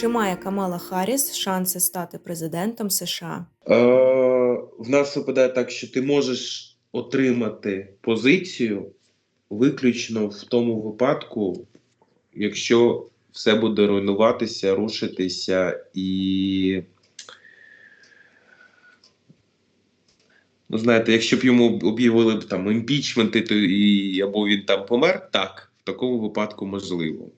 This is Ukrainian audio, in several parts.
Чи має Камала Харріс шанси стати президентом США? Е, в нас випадає так, що ти можеш отримати позицію виключно в тому випадку, якщо все буде руйнуватися, рушитися і. Ну, знаєте, якщо б йому об'явили б там імпічменти, то і або він там помер, так, в такому випадку можливо.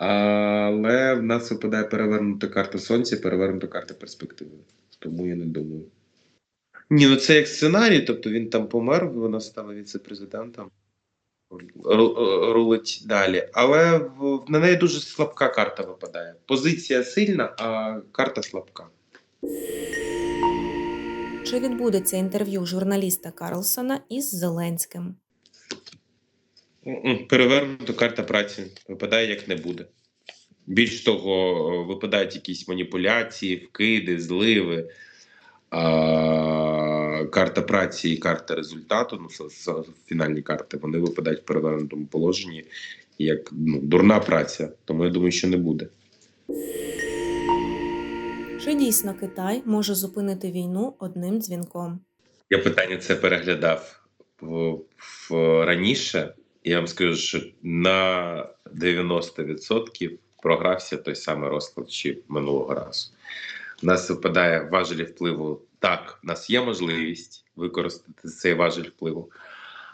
Але в нас випадає перевернута карта сонця, перевернута карта перспективи. Тому я не думаю. Ні, ну це як сценарій, тобто він там помер, вона стала віце-президентом. Рулить далі. Але в- на неї дуже слабка карта випадає. Позиція сильна, а карта слабка. Чи відбудеться інтерв'ю журналіста Карлсона із Зеленським? М-м, Перевернута карта праці випадає як не буде. Більш того, випадають якісь маніпуляції, вкиди, зливи. А, карта праці і карта результату, ну, фінальні карти, вони випадають в перевернутому положенні як ну, дурна праця. Тому я думаю, що не буде. Чи дійсно Китай може зупинити війну одним дзвінком? Я питання це переглядав в, в раніше. Я вам скажу, що на 90% програвся той самий розклад, чи минулого разу. У нас випадає важелі впливу. Так, у нас є можливість використати цей важель впливу,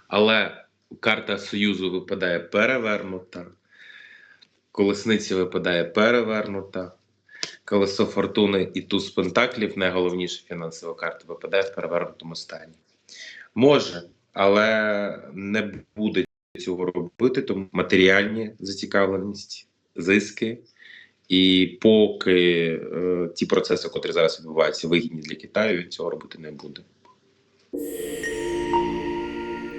але карта Союзу випадає перевернута, колесниця випадає перевернута, колесо фортуни і туз пентаклів, найголовніша фінансова карта, випадає в перевернутому стані. Може, але не буде цього робити, тому матеріальні зацікавленість, зиски. І поки е, ті процеси, котрі зараз відбуваються, вигідні для Китаю, він цього робити не буде.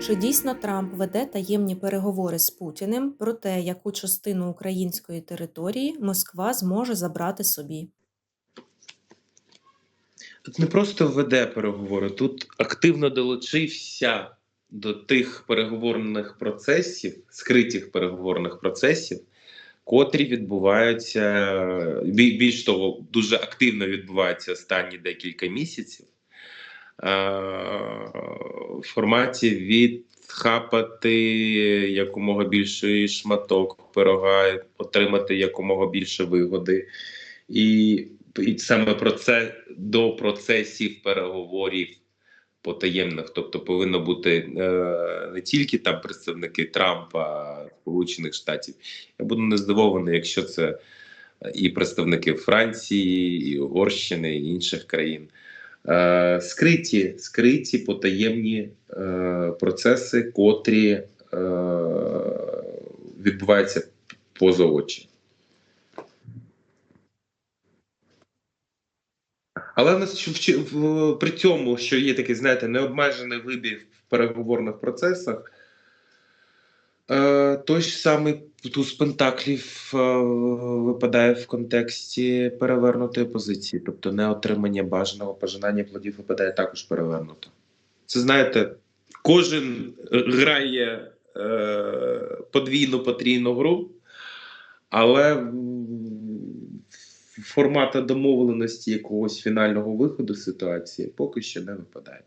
Чи дійсно Трамп веде таємні переговори з Путіним про те, яку частину української території Москва зможе забрати собі? Тут не просто веде переговори, тут активно долучився до тих переговорних процесів, скритих переговорних процесів, котрі відбуваються більш того, дуже активно відбуваються останні декілька місяців. е, В форматі відхапати якомога більший шматок пирога, отримати якомога більше вигоди. І, і саме про це до процесів переговорів потаємних, тобто повинно бути е, не тільки там представники Трампа, Сполучених Штатів. Я буду не здивований, якщо це і представники Франції, і Угорщини, і інших країн. Е, скриті, скриті потаємні е, процеси, котрі е, відбуваються поза очі. Але в нас при цьому, що є такий, знаєте, необмежений вибір в переговорних процесах, е, той ж самий туз Пентаклів е, випадає в контексті перевернутої позиції, тобто неотримання бажаного пожинання плодів випадає також перевернуто. Це знаєте, кожен грає е, подвійну потрійну гру, але формата домовленості якогось фінального виходу ситуації поки що не випадає.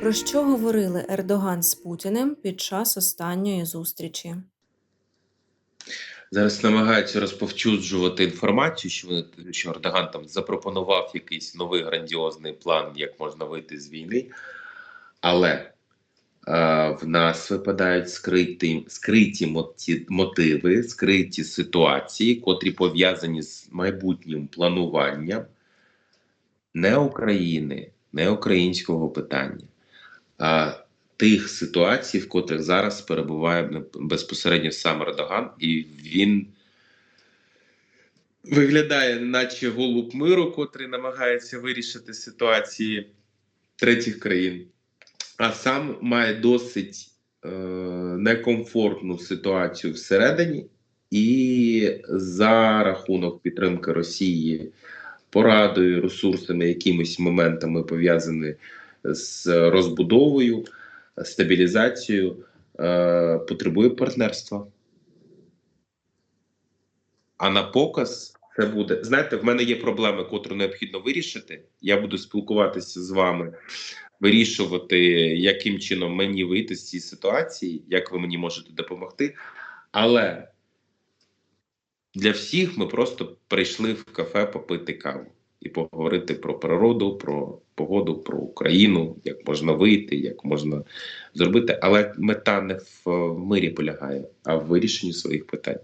Про що говорили Ердоган з Путіним під час останньої зустрічі? Зараз намагаються розповчуджувати інформацію, що вони що Ердоган там запропонував якийсь новий грандіозний план, як можна вийти з війни. Але в нас випадають скриті, скриті мотиви, скриті ситуації, котрі пов'язані з майбутнім плануванням не України, не українського питання, а тих ситуацій, в котрих зараз перебуває безпосередньо сам Ердоган, і він виглядає, наче голуб миру, котрий намагається вирішити ситуації третіх країн, а сам має досить е, некомфортну ситуацію всередині, і за рахунок підтримки Росії порадою, ресурсами, якимись моментами пов'язані з розбудовою, стабілізацією, е, потребує партнерства. А на показ це буде. Знаєте, в мене є проблеми, котру необхідно вирішити. Я буду спілкуватися з вами, вирішувати, яким чином мені вийти з цієї ситуації, як ви мені можете допомогти. Але для всіх ми просто прийшли в кафе попити каву і поговорити про природу, про погоду, про Україну, як можна вийти, як можна зробити. Але мета не в е, мирі полягає, а в вирішенні своїх питань.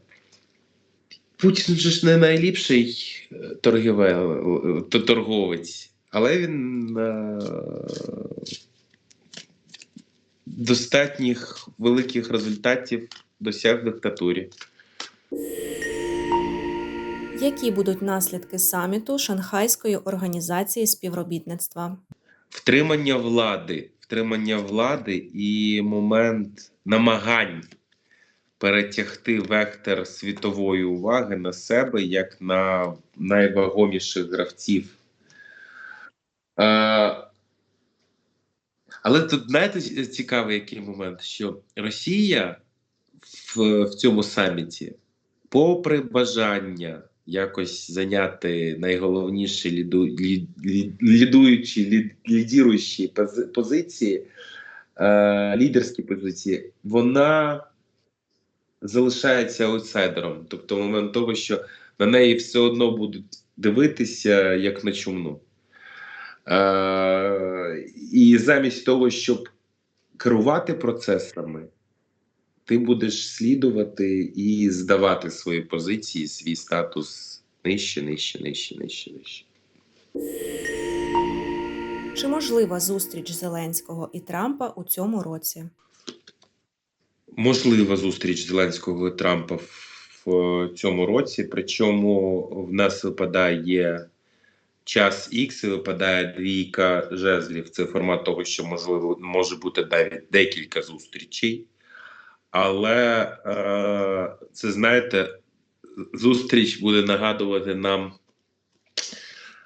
Путін же ж не найліпший е, е, торговець, але він е, достатніх великих результатів досяг в диктатурі. Які будуть наслідки саміту Шанхайської організації співробітництва? Втримання влади, втримання влади і момент намагань перетягти вектор світової уваги на себе як на найвагоміших гравців. Е, але тут знаєте цікавий який момент, що Росія в, в цьому саміті, попри бажання якось зайняти найголовніші ліду, лі, лі, лідуючі, лі, лідіруючі позиції, е, лідерські позиції, вона залишається аутсайдером. Тобто, момент того, що на неї все одно будуть дивитися як на чумну. Е, і замість того, щоб керувати процесами, ти будеш слідувати і здавати свої позиції, свій статус нижче, нижче, нижче, нижче, нижче. Чи можлива зустріч Зеленського і Трампа у цьому році? Можлива зустріч Зеленського і Трампа в цьому році. Причому в нас випадає час і випадає двійка жезлів. Це формат того, що можливо може бути навіть декілька зустрічей. Але е, це знаєте, зустріч буде нагадувати нам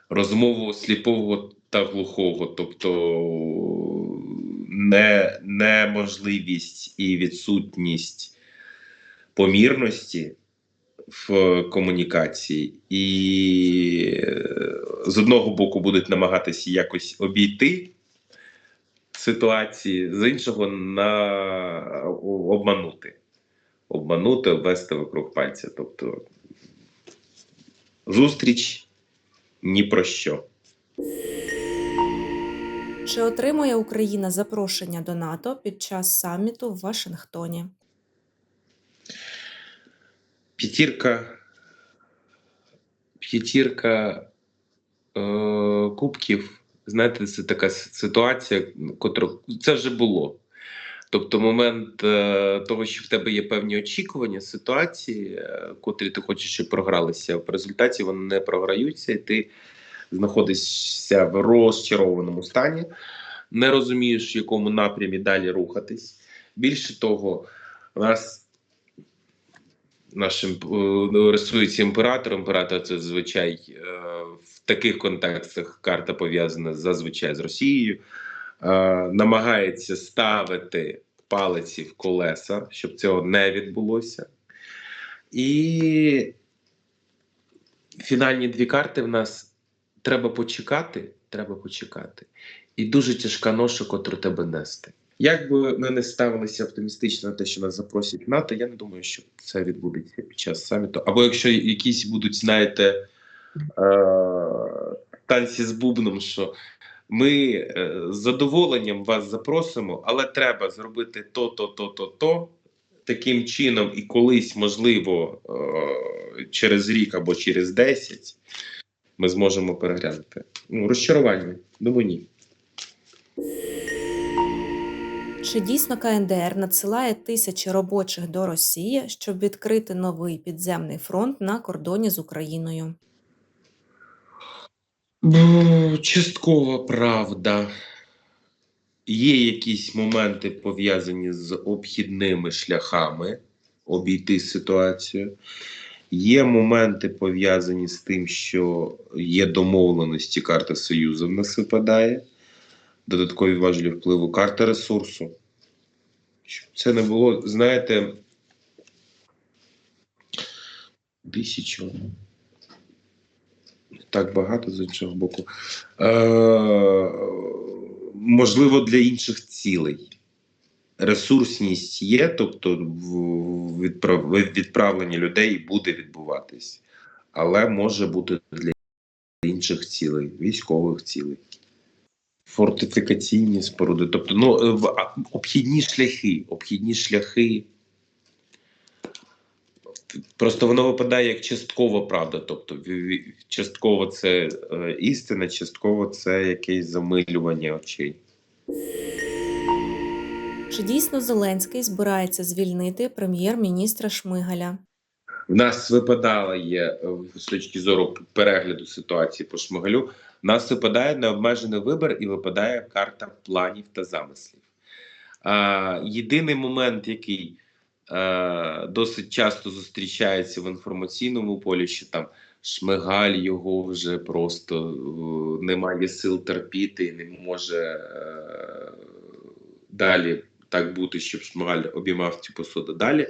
розмову сліпого та глухого, тобто не, неможливість і відсутність помірності в комунікації, і е, з одного боку будуть намагатися якось обійти ситуації, з іншого на обманути. Обманути, обвести вокруг пальця. Тобто зустріч ні про що. Чи отримує Україна запрошення до НАТО під час саміту в Вашингтоні? П'ятірка. П'ятірка е, кубків. Знаєте, це така ситуація, котру це вже було. Тобто, момент е, того, що в тебе є певні очікування, ситуації, е, котрі ти хочеш, щоб програлися. В результаті вони не програються, і ти знаходишся в розчарованому стані, не розумієш, в якому напрямі далі рухатись. Більше того, у нас нашим е, рисується імператор. Імператор це зазвичай е, в таких контекстах карта пов'язана зазвичай з Росією. Е, намагається ставити палиці в колеса, щоб цього не відбулося. І фінальні дві карти в нас треба почекати. Треба почекати. І дуже тяжка ноша, котру тебе нести. Як би ми не ставилися оптимістично на те, що нас запросять НАТО, я не думаю, що це відбудеться під час саміту. Або якщо якісь будуть, знаєте, е- танці з бубном, що ми е, з задоволенням вас запросимо, але треба зробити то, то, то, то, то. Таким чином, і колись, можливо, е- через рік або через 10 ми зможемо переглянути. Ну, розчарування. Думаю, ні. Чи дійсно КНДР надсилає тисячі робочих до Росії, щоб відкрити новий підземний фронт на кордоні з Україною? Ну, Часткова правда. Є якісь моменти пов'язані з обхідними шляхами обійти ситуацію. Є моменти пов'язані з тим, що є домовленості, карта Союзу в нас випадає, додаткові важелі впливу, карта ресурсу. Щоб це не було, знаєте, Тисячу. Так багато з іншого боку. Е, можливо, для інших цілей. Ресурсність є, тобто відправлення людей буде відбуватись, але може бути для інших цілей, військових цілей. Фортифікаційні споруди, тобто ну, е, обхідні шляхи, обхідні шляхи. Просто воно випадає як часткова правда. Тобто, частково це е, істина, частково це якесь замилювання очей. Чи дійсно Зеленський збирається звільнити прем'єр-міністра Шмигаля? В нас випадала є е, з точки зору перегляду ситуації по Шмигалю. Нас випадає необмежений вибір і випадає карта планів та замислів. Єдиний момент, який досить часто зустрічається в інформаційному полі, що там Шмигаль його вже просто е, немає сил терпіти і не може е, далі так бути, щоб Шмигаль обіймав цю посаду далі.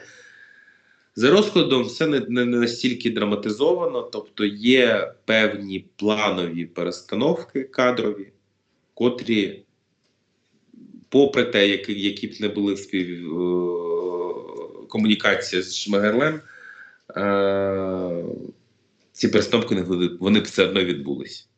За розкладом все не, не, настільки драматизовано, тобто є певні планові перестановки кадрові, котрі, попри те, які, які б не були спів, е, комунікація з Шмигелем, е, ці перестановки не вони б все одно відбулись.